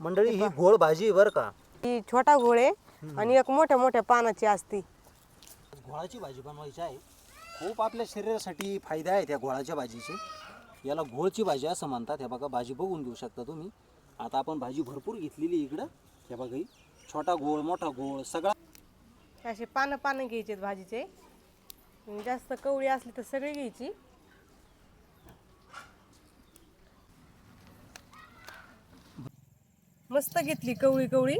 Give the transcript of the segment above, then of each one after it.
मंडळी ही घोळ भाजी आहे बरं का? ही छोटा घोळ आहे आणि एक मोठ्या मोठ्या पानाची असती घोळाची भाजी बनवायची आहे. खूप आपल्या शरीरासाठी फायदे आहेत या घोळाच्या भाजीचे. याला घोळची भाजी असं म्हणतात. हे बघा भाजी बघून घेऊ शकता तुम्ही. आता आपण भाजी भरपूर घेतलेली आहे इकडं. हे बघा ही छोटा गोळ मोठा गोळ सगळा असे पानं पानं घ्यायचे भाजीचे जास्त कवळी असली तर सगळी घ्यायची. मस्त घेतली कवळी कवळी.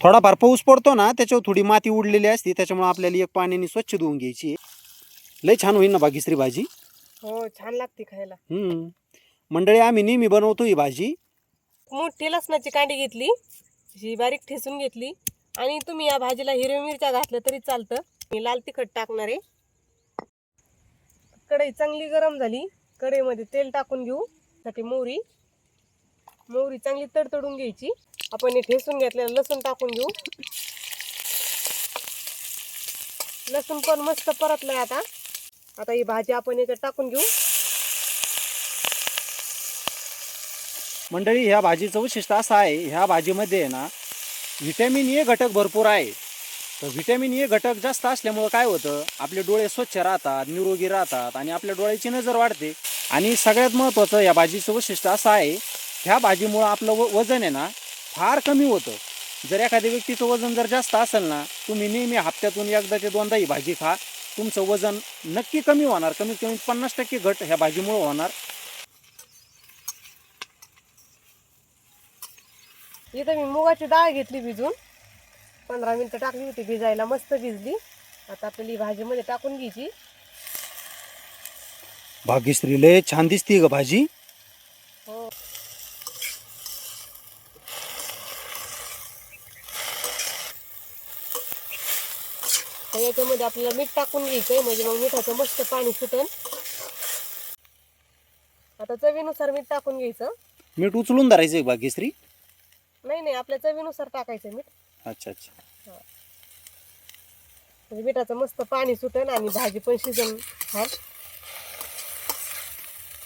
थोडाफार पाऊस पडतो ना त्याच्यावर थोडी माती उडलेली असते त्याच्यामुळे आपल्याला एक पाण्याने स्वच्छ धुवून घ्यायची. आहे. लय छान होईल ना बागीश्री भाजी? हो छान लागते खायला. हम्म. मंडळी आम्ही नेहमी बनवतो ही भाजी. मोठी लसणाची कांडी घेतली अशी बारीक ठेसून घेतली आणि तुम्ही या भाजीला हिरव्या मिरच्या घातल्या तरी चालतं. मी लाल तिखट टाकणार आहे. कढई चांगली गरम झाली कढईमध्ये तेल टाकून घेऊ साठी मोहरी. मोहरी चांगली तडतडून घ्यायची. आपण हे ठेसून घेतलेलं लसूण टाकून घेऊ. लसूण पण मस्त परतलंय आता. आता ही भाजी आपण याच्यात टाकून घेऊ. मंडळी ह्या भाजीचं वैशिष्ट्य असं आहे ह्या भाजीमध्ये आहे ना व्हिटॅमिन ए घटक भरपूर आहे. तर व्हिटॅमिन ए घटक जास्त असल्यामुळं काय होतं आपले डोळे स्वच्छ राहतात निरोगी राहतात आणि आपल्या डोळ्याची नजर वाढते. आणि सगळ्यात महत्त्वाचं या भाजीचं वैशिष्ट्य असं आहे ह्या भाजीमुळं आपलं व वजन आहे ना फार कमी होतं. जर एखाद्या व्यक्तीचं वजन जर जास्त असेल ना तुम्ही नेहमी हप्त्यातून एकदा ते दोनदा ही भाजी खा. तुमचं वजन नक्की कमी होणार. कमीत कमी पन्नास टक्के घट ह्या भाजीमुळं होणार. इथं मी मुगाची डाळ घेतली भिजून. पंधरा मिनटं टाकली होती भिजायला मस्त भिजली. आता आपल्याला ही भाजीमध्ये टाकून घ्यायची. भाग्यश्री लय छान दिसती ग भाजी हो तर याच्यामध्ये आपल्याला मीठ टाकून घ्यायचंय म्हणजे मग मिठाचं मस्त पाणी सुटन आता चवीनुसार मीठ टाकून घ्यायचं. मीठ उचलून धरायचं भाग्यश्री नाही नाही आपल्या चवीनुसार टाकायचं मीठ. अच्छा अच्छा. म्हणजे मिठाचं मस्त पाणी सुटन आणि भाजी पण शिजन छान.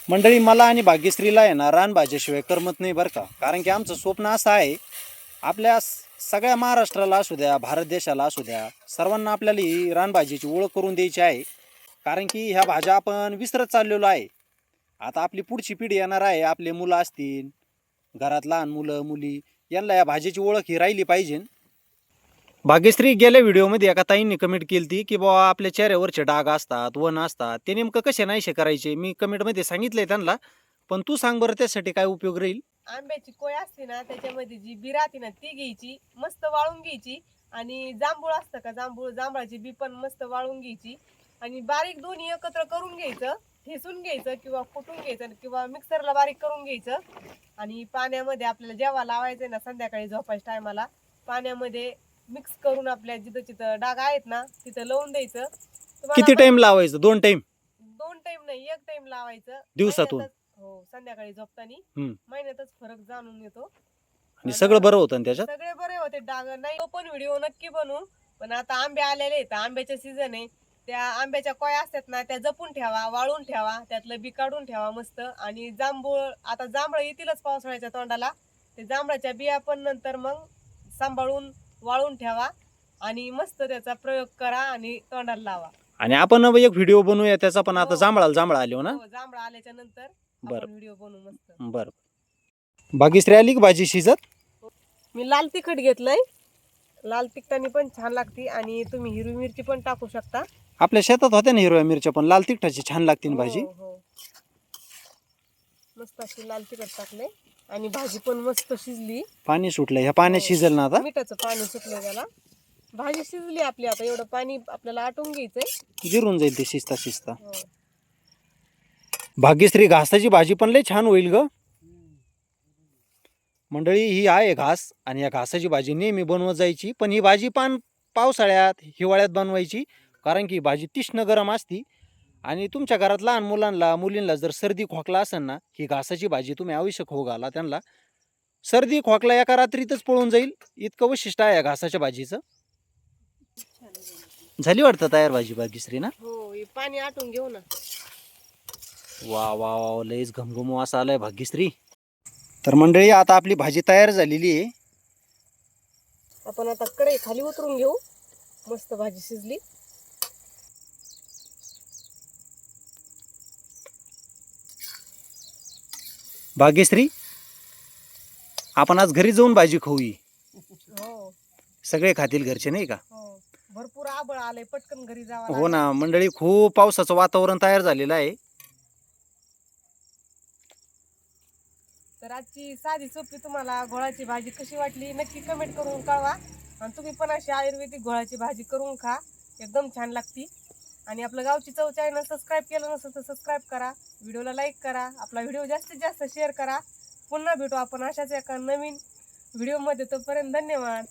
मंडळी मला आणि भाग्यश्रीला आहे ना रानभाज्याशिवाय करमत नाही बरं का? कारण की आमचं स्वप्न असं आहे आपल्या स- सगळ्या महाराष्ट्राला असू द्या भारत देशाला असू द्या सर्वांना आपल्याला ही रानभाजीची ओळख करून द्यायची आहे. कारण की ह्या भाज्या आपण विसरत चाललेलो आहे. आता आपली पुढची पिढी येणार आहे आपले मुलं असतील घरात लहान मुलं मुली यांना या भाजीची ओळख ही राहिली पाहिजे. भाग्यश्री गेल्या व्हिडिओमध्ये एका ताईंनी कमेंट केली ती की बाबा आपल्या चेहऱ्यावरचे डाग असतात वन असतात ते नेमकं कसे नाहीसे करायचे? मी कमेंटमध्ये सांगितलंय त्यांना पण तू सांग बरं त्यासाठी काय उपयोग राहील? आंब्याची कोय असते ना त्याच्यामध्ये जी बी राहते ना ती घ्यायची मस्त वाळून घ्यायची. आणि जांभूळ असतं का जांभूळ जांभळाची बी पण मस्त वाळून घ्यायची. आणि बारीक दोन्ही एकत्र करून घ्यायचं ठेसून घ्यायचं किंवा कुटून घ्यायचं किंवा मिक्सरला बारीक करून घ्यायचं. आणि पाण्यामध्ये आपल्याला जेव्हा लावायचं ना संध्याकाळी झोपायच्या टायमाला पाण्यामध्ये मिक्स करून आपल्या जिथं जिथं डाग आहेत ना तिथं लावून द्यायचं. किती टाइम लावायचं? दोन टाइम दोन टाइम नाही एक टाइम लावायचं. दिवसातून? हो संध्याकाळी झोपताना हम्म. महिन्यातच फरक जाणून येतो आणि सगळं बरं होतं ना त्याच्यात? सगळे बरे होते. डाग नाही तो पण व्हिडिओ नक्की बनवू. पण आता आंबे आलेले आहेत. आंब्याचे सीझन आहे. त्या आंब्याच्या कोया असतात ना त्या जपून ठेवा वाळून ठेवा त्यातलं बी काढून ठेवा मस्त. आणि जांभूळ आता जांभळ येतीलच पावसाळ्याच्या तोंडाला. ते जांभळाच्या बिया पण नंतर मग सांभाळून वाळून ठेवा. आणि मस्त त्याचा प्रयोग करा आणि तोंडाला लावा. आणि आपण एक व्हिडिओ बनवूया त्याचा पण आता हो. जांभळाला जांभळा आलो ना? हो, जांभळ आल्याच्यानंतर. बरं. व्हिडिओ बनवू मस्त. बरं. भाग्यश्री आली की भाजी शिजत? मी लाल तिखट घेतलंय. लाल तिखटाने पण छान लागते आणि तुम्ही हिरवी मिरची पण टाकू शकता. आपल्या शेतात होत्या ना हिरव्या मिरच्या पण लाल तिखटाची छान लागते ना भाजी. हो, हो. मस्त अशी लाल तिखट टाकले आणि भाजी पण मस्त शिजली. पाणी सुटलं ह्या पाण्यात हो. शिजेल ना आता? मिठाचं पाणी सुटलं त्याला. भाजी शिजली आपली आता एवढं पाणी आपल्याला आटून घ्यायचंय. जिरून जाईल ते शिजता शिजता हो. भाग्यश्री घासाची भाजी पण लय छान होईल ग. मंडळी ही आहे घास आणि या घासाची भाजी नेहमी बनवत जायची पण ही भाजी पान पावसाळ्यात हिवाळ्यात बनवायची कारण की भाजी तीक्ष्ण गरम असती. आणि तुमच्या घरात लहान मुलांना मुलींना जर सर्दी खोकला असेल ना ही घासाची भाजी तुम्ही आवश्यक हो घाला त्यांना. सर्दी खोकला एका रात्रीतच पळून जाईल इतकं वैशिष्ट्य आहे या घासाच्या भाजीचं. झाली वाटतं तयार भाजी भाग्यश्री ना? हे पाणी आटून घेऊ ना. वा वा वा लयच घमघमो असा आलाय भाग्यश्री. तर मंडळी आता आपली भाजी तयार झालेली आहे. आपण आता कढई खाली उतरून घेऊ. मस्त भाजी शिजली. भाग्यश्री आपण आज घरी जाऊन भाजी खाऊ ही. हो सगळे खातील घरचे नाही का? हो. भरपूर आबळ आलंय पटकन घरी जावं हो ना मंडळी खूप पावसाचं वातावरण तयार झालेलं आहे. तर आजची साधी सोपी तुम्हाला घोळाची भाजी कशी वाटली नक्की कमेंट करून कळवा. आणि तुम्ही पण अशी आयुर्वेदिक घोळाची भाजी करून खा एकदम छान लागती. आणि आपलं गावची चव चॅनल सबस्क्राईब केलं नसेल तर सबस्क्राईब करा व्हिडिओला लाईक करा आपला व्हिडिओ जास्तीत जास्त शेअर करा. पुन्हा भेटू आपण अशाच एका नवीन व्हिडिओमध्ये तोपर्यंत धन्यवाद.